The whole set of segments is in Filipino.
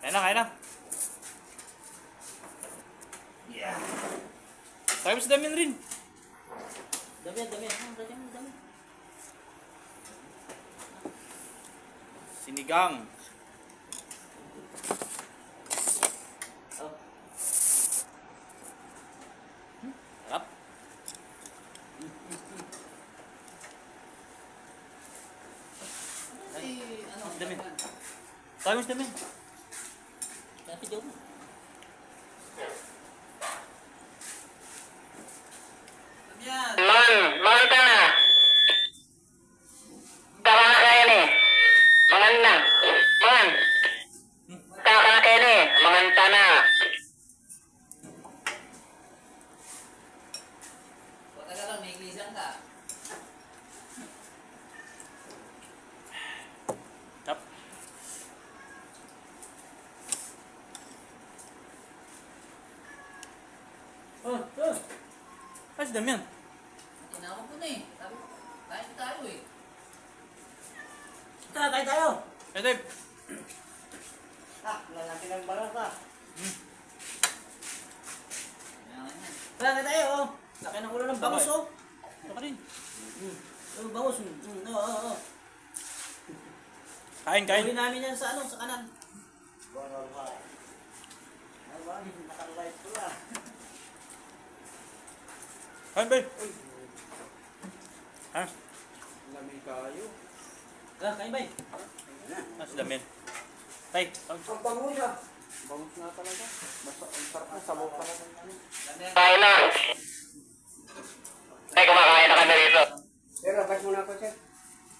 Kaya na, kaya na. Yeah. Tayo sa damin rin. Dami, dami. Ah, dami, dami. Sinigang. Oh. Sarap. Si, ano? Dami. Tayo sa damin. Kasi joke. Yan. Man, man ka na. Tara na kayo ni. Mangan na. Man. Tara ka na kayo ni. Manganta na. Huwag ka lang, may iglisan ka. Tap. Oh, oh. Ay, sa damin. Tinawag ko na eh. Sabi ko, kain tayo eh. Tara, kain tayo. Eh, Dave. Ah, lalaki ng balat ah. Yan, yan. Tara, kain tayo. oh. Laki ng ulo ng bangus oh. Ito ka rin. Mm. Yung bangus. Mm, oo, oo, oo. Kain, kain. Huli namin yan sa ano, sa kanan. Bonor ka. Aba, nakalight ko ah. Kain, babe. Ha? Lamig kayo. Tara, kain ba? Ah, sa damin. Tay. Ang bango niya. Bangus nga talaga. Basta ang sarap na sabaw pa. Ganda yan. Kain na. Ay, kumakain na kami rito. Pero, ba't muna ako, sir?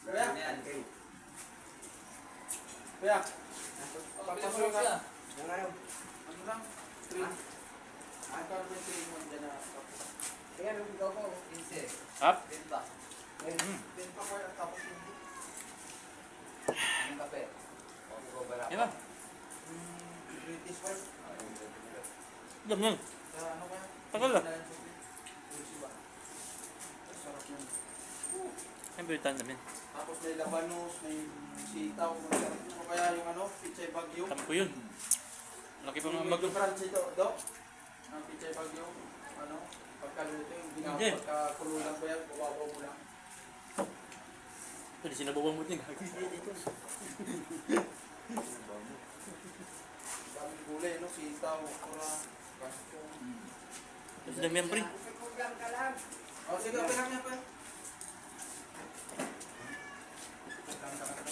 Kaya? Ganda yan. Kaya? Papasok siya. Yung ano? Ano lang? Three. Ang karne up. Yan ba? British wife. Damin. Sa ano kaya? Tagal. Dulce ba? Ang Sarap nun. Yan ba yung tayo damin? Tapos may labanos, may sitaw. O kaya yung ano, pichay bagyo. Tampo yun. Laki pa mga mag... Medyo crunchy to, Dok. Ang pichay bagyo. Ano, pagkaluto yung ginawa, Hindi. pagkakululan ko yan, buwabaw mo lang. Di sinabawang mo din. Daming gulay, no? Sitaw, okra, kangkong. Ito sa damin, pre. O, sige, okay lang yan, pa.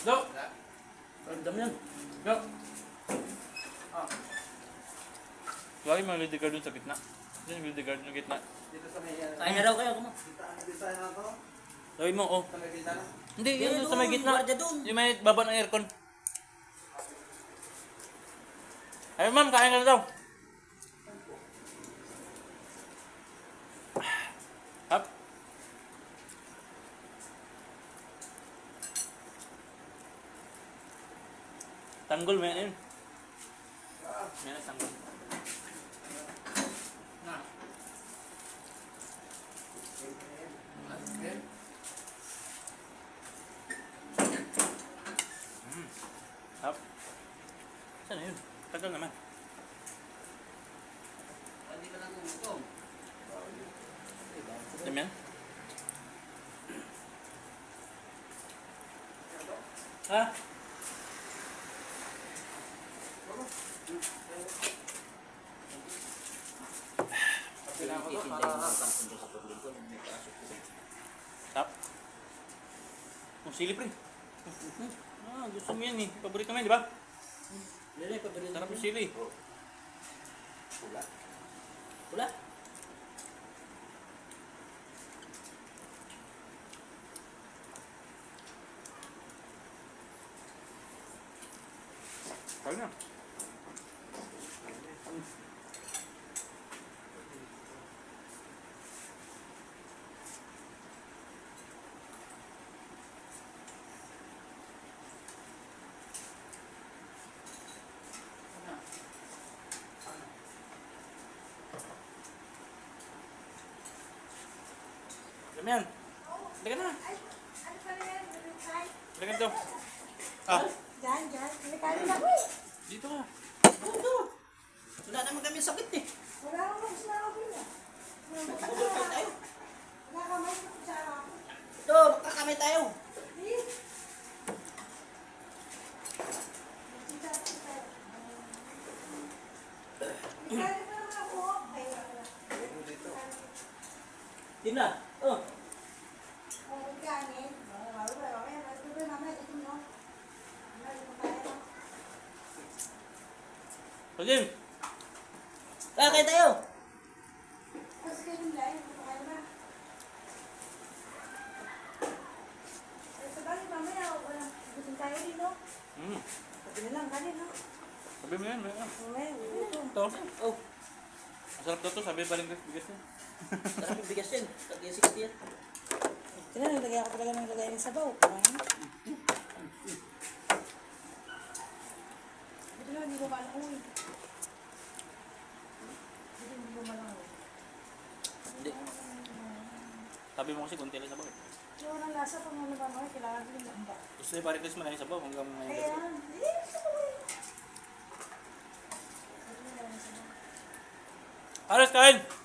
Dok! Ang dami yan. Dok! Ah, Lagi mga lady guard dun sa gitna. Diyan yung lady guard sa gitna. dito sa may, Kain na raw kayo. Kuma. kita na to. Mo, oh. Sa may kita na. Hindi, yun sa may gitna. Yung may baba ng aircon. Ay, ma'am, kain ka na daw. Hap. Tanggol, may ano yun. May tanggol. Na. Okay. Hap. Saan na yun? Tagal naman. Hindi ka lang gutom. Dami yan? Ha? Tap. Ang silip rin. Ah, gusto mo yan eh. Paborito mo yan, di ba? Yung paborito. Sarap yung sili. Pula. Kaya na. Dami yan. Halika na. Halika na to. Ah, Diyan, diyan. Ako eh. Dito ka. Ito. Wala naman kami sakit eh. Wala akong gusto na ako na. Pa tayo. Wala ka may kutsara ako. Ito, magkakamay tayo. Eh. Kita, kita. May kanin pa naman ako. Ay, wala. Tingnan. Oh. Oh, may kanin. Oh, wala, wala. Mamaya, mamaya, mamaya, ito mo. Mamaya, ito tayo. Pagim. Kakay tayo. Tapos kayo yung live, ito kayo na. Eh, sa bagay, mamaya, wala. Gutom tayo rin, no? Hmm. Sabi na lang, kanin, no? Sabi mo yan. Mamaya, gutom. Ito. Oh, Masarap daw to. Sabi pa rin bigas niya. sarap yung bigas yan. Tag-isikit yan. Ito na, naglagay ako talaga ng lagay ng sabaw. Parang. Na, hindi ko malangoy. Ito, hindi ko malangoy. Hindi. Sabi mo kasi kunti lang sa bawal. Yung walang lasa pag ano ba mga kailangan din ng ba? Gusto niya parang Chris malaking sa bawal hanggang ngayon. Kaya, hindi, gusto ko eh. Aras, kain!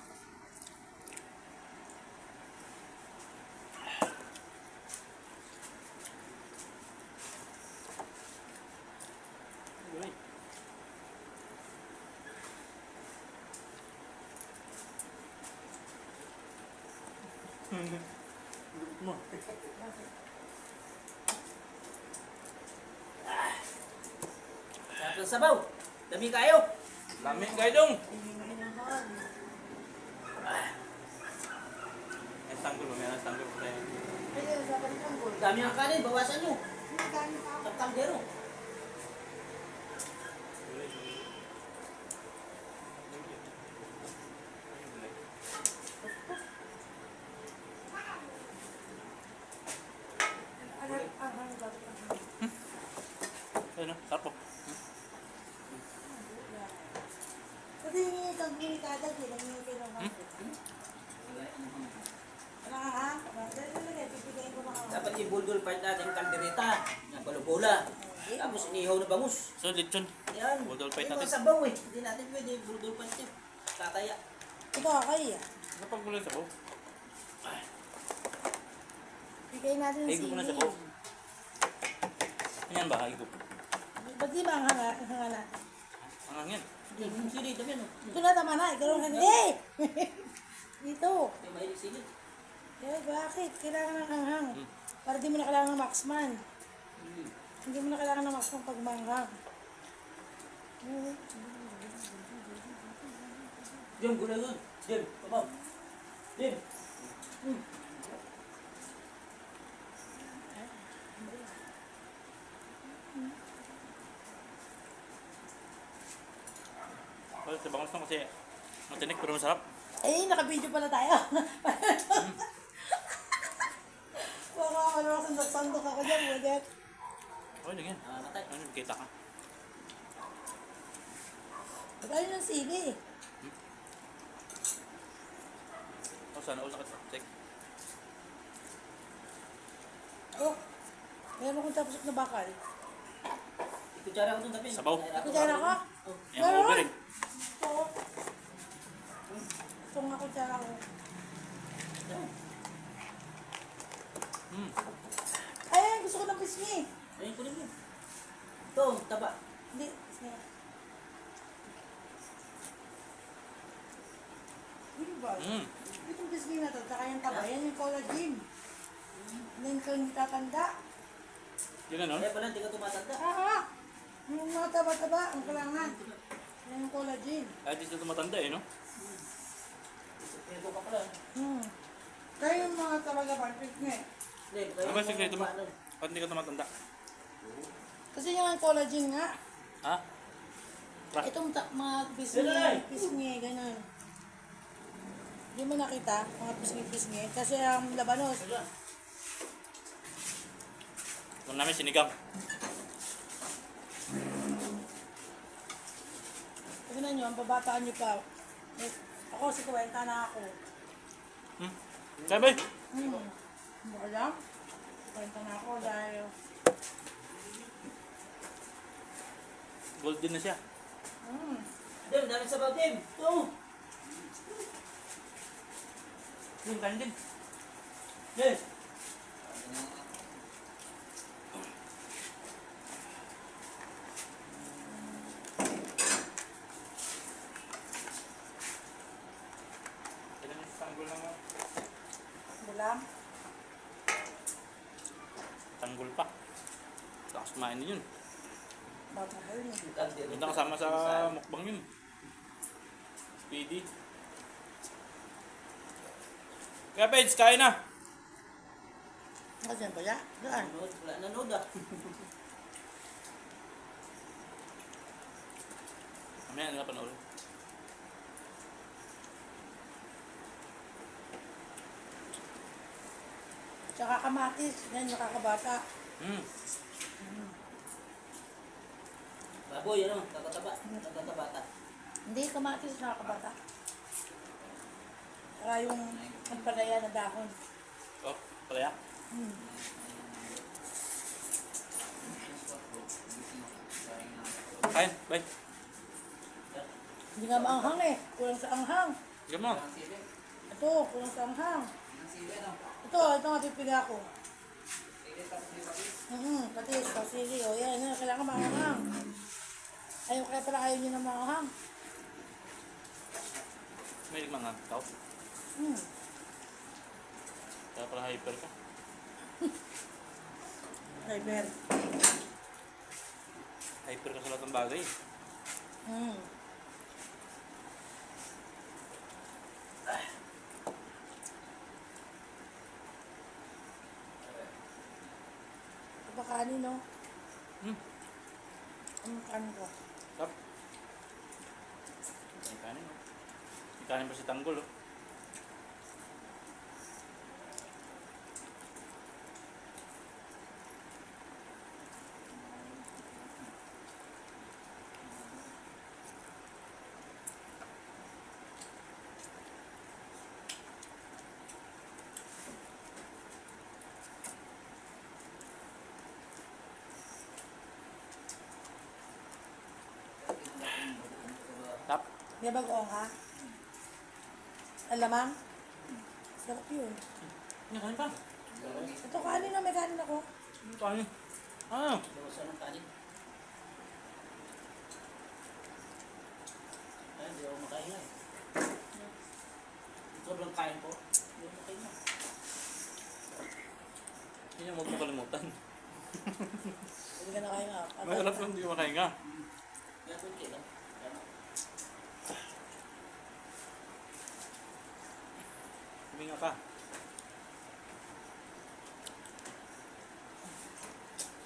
Sarap ng sabaw. Dami kayo. Lami, kain dong! Mo. May sanggol ba? May sanggol pa tayo. Ang. Dami ng kanin. Bawasan nyo. Hindi kanin pa ako. Sa kaldero. Ano, ah, ano, dapat ang gold. Ayun na, sarap po. Kasi yung itong minikadag, yun ang minikadag ng mga. Ano ka ha? Dali na lang, pipigayin ko mga Dapat ibulgol part natin yung kaldereta. Ng balubula. Tapos inihaw na bangus. So, lechon. Yan. Fight Ito natin. ang sabaw eh. Hindi natin pwede bulgol part yun. Tataya. Ito kaya. Ano pag mula sa bawal? Bigay natin ng Higo mo na sa bawal. Ayan ba? Higo. Ba't di ba ang hanga, ang hanga natin? Sili, dami ano. Ito na, tama na. Ikaw lang Eh! Dito. May mahilig sili. Eh, bakit? Kailangan ng hanghang. Para di mo na kailangan ng Maxman. Hindi mo na kailangan ng Maxman pag manghang. Jim, gulay yun. Jim, kabaw. Jim. Oh, sa bangus lang kasi matinik pero masarap. Eh, naka-video pala tayo. Baka ano, sandok-sandok ako dyan, Budet. Oh, lagyan. Ah, matay. Ano, kita ka. Magkano ng sili? Oh, sana all nakita. Check. Oh, meron akong tapos na bakal. Ikutsara ko dun dami. Sabaw. Ako dyan ako. Oh. Yan, over eh. Dyan ako. Hmm. Ay, gusto ko ng pisngi. Ayun ko rin mo. Ito, taba. Hindi, pisngi. Hindi ba? Hmm. Itong pisngi na to, tsaka yung taba, yan yung collagen. Hindi ko hindi tatanda. Yung ano? Kaya pala, hindi ka tumatanda. Ah, yung mga taba-taba, ang kailangan. Yan yung collagen. Kahit di sila tumatanda eh, no? Hmm. Kaya yung mga taba-taba, pisngi. Hindi, Ano ba sikreto mo? Ba't hindi ka tumatanda? Kasi yung collagen nga. Ha? Ra- Itong ta- mga pisngi, Dali! pisngi, ganun. Hindi mo nakita, mga pisngi-pisngi. Kasi ang labanos, Kung namin sinigang. tignan nyo, ang babataan nyo pa. Eh, Ako, si Kuwenta na ako. Hmm? Sabi? Hmm. Hindi ko alam. Kuwenta na ako dahil Golden na siya. Mm. Dim, dami sa baw, Dim. Ito. Yung kanin din. Yes. Kailan yung tanggol lang ako? Bulam. Tanggol pa. Tapos kumain din yun. Bago yun eh. Yung kaldereta. Hindi kasama sa mukbang yun. Speedy. Kaya Peds, kain na. Kasi? Daan. Nanood, wala nanood ah. Mamaya na panoorin. Tsaka kamatis. Yan, nakakabata. Hmm. Baboy, ano? Tatataba. Tatataba. Hindi, kamatis nakakabata. Saka yung ampalaya na dahon. Oh, palaya. Hmm. Kain, bye. Hindi nga maanghang eh. Kulang sa anghang. Sige mo. Ito, kulang sa anghang. Ito, ito nga pipiga ko. Kaya pala ayaw nyo na maanghang. May mga tao. Hmm. Kaya pala hyper ka. Driver. Hyper ka sa lahat ng bagay. Hmm. Ito ba kanin, no? Hmm. Ang kanin ko. May kanin. May kanin si Tanggol. Oh. May bagoong ha? Alamang? Sarap yun. Kanin pa? Ito kanin na, may kanin ako. Ano kanin? Ah. Bawasan ng kanin. Ay, hindi ako makain eh. Sobrang kain ko. Hindi ako makain Hindi niya huwag mo kalimutan. Hindi ka na kain nga. Mahirap yung hindi makahinga. Kaya kunti lang. Kaya, Huminga ka.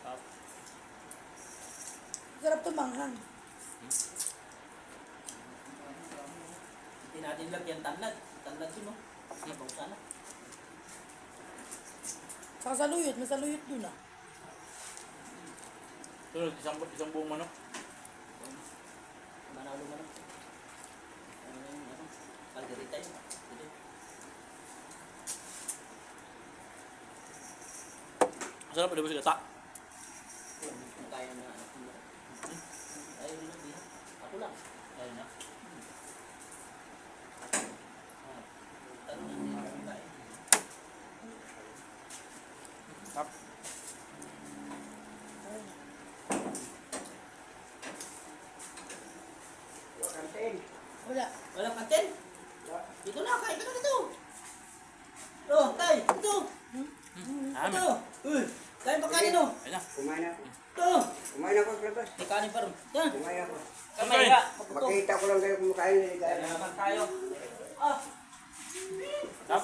Tap. Sarap tumanghang. Hindi natin lagyan tanlad. Tanlad yun, no? Sabaw sana. Saka saluyot, may saluyot dun ah. Sunod, isang, isang buong manok. Manalo na. Ano yung ano? Kalderita yun. Masarap, di ba sila ta? Kung kung kaya na anak mo. Ayaw din ang bihan. Ako lang. Ayun na. Ah, Tanong hindi ako kaya. Tap. Wala. Wala kantin? Dito na, kain ka na dito. Oh, tay, dito. Ah, Ito. Uy, kain pa kanin. Ayun na. Kumain ako. Ito. Kumain ako sa labas. May kanin pa rin. Kumain ako. Kamay ka. Makita ko lang kayo kumakain Kaya na naman tayo. Ah, Tap.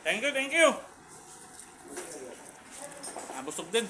Thank you, thank you. Ah, busog din.